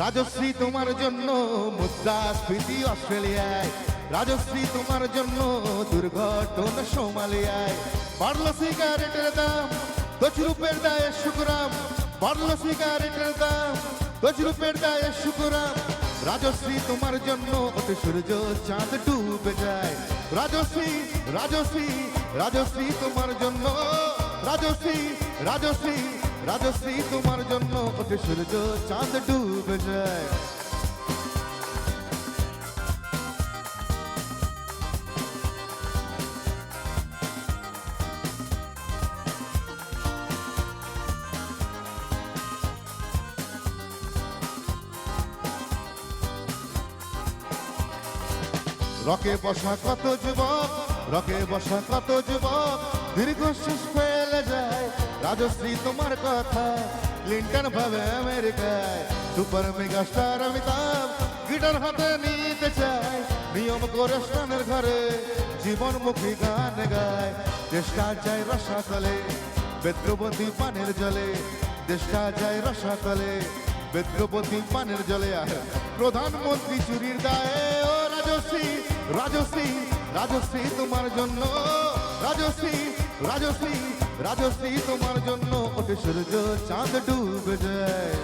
রাজশ্রী তোমার জন্য মুদ্রাস্ফীতি অস্ট্রেলিয়ায়। রাজশ্রী তোমার জন্য দুর্ঘটনা সোমালিয়ায়। বাড়লো সিগারেটের দাম দশ রুপের দায়ে শুকুরাম বাড়লো সিগারেটের দাম দশ রুপের দায়ে শুকুরাম রাজশ্রী তোমার জন্য ওতে সূর্য চাঁদ ডুবে যায়। রাজশ্রী রাজশ্রী রাজশ্রী তোমার জন্য। রাজশ্রী রাজশ্রী রাজশ্রী তোমার জন্য ওতে সূর্য চাঁদ ডুবে যায়। রকে বসা কত যুবক, রকে বসা কত যুবক ফেলে যায় রাজশ্রী তোমার কথা লিন্টন ভাবে আমেরিকায় super mega star Amitabh guitar হাতে নিতে চায় নিয়ম করে স্নানের ঘরে জীবনমুখী গান গায় চেষ্টা যায় রসাতলে বেদ্রবতী পানের জলে দেশটা যায় রসাতলে বেদ্রবতী পানের জলে আর প্রধানমন্ত্রী চুরির দায়ে ও রাজশ্রী রাজশ্রী রাজশ্রী তোমার জন্য রাজশ্রী রাজশ্রী রাজশ্রী তোমার জন্য ওঠে সূর্য চাঁদ ডুবে যায়।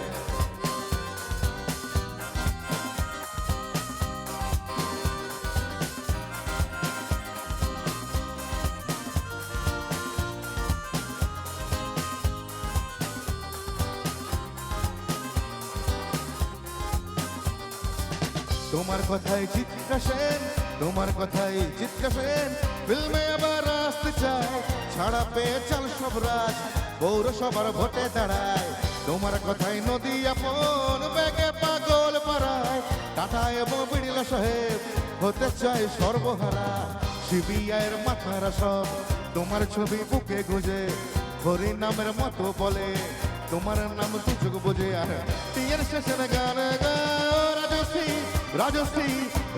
তোমার কথাই চিত্রা সেন তোমার কথাই চিত্রা সেন। ফিল্মে আবার আসতে চায়, ছাড়া পেয়ে চাল সব রাজ, পৌরসভার ভোটে দাঁড়ায়। তোমার কথাই নদী আপন, বেগে পাগল পাড়ায়। টাটা এবং বিড়িলা সাহেব, হতে চায় সর্বহারা। সিবিআইয়ের মাথারা সব, তোমার ছবি বুকে গুজে। হরি নামের মতো বলে, তোমার নাম সুযোগ বোঝে। আর টিয়ের শেষের গান রাজশ্রী রাজশ্রী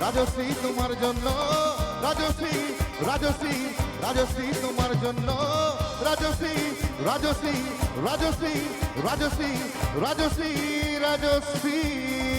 রাজশ্রী তোমার জন্য, রাজশ্রী রাজশ্রী রাজশ্রী তোমার জন্য, রাজশ্রী রাজশ্রী রাজশ্রী রাজশ্রী রাজশ্রী রাজশ্রী।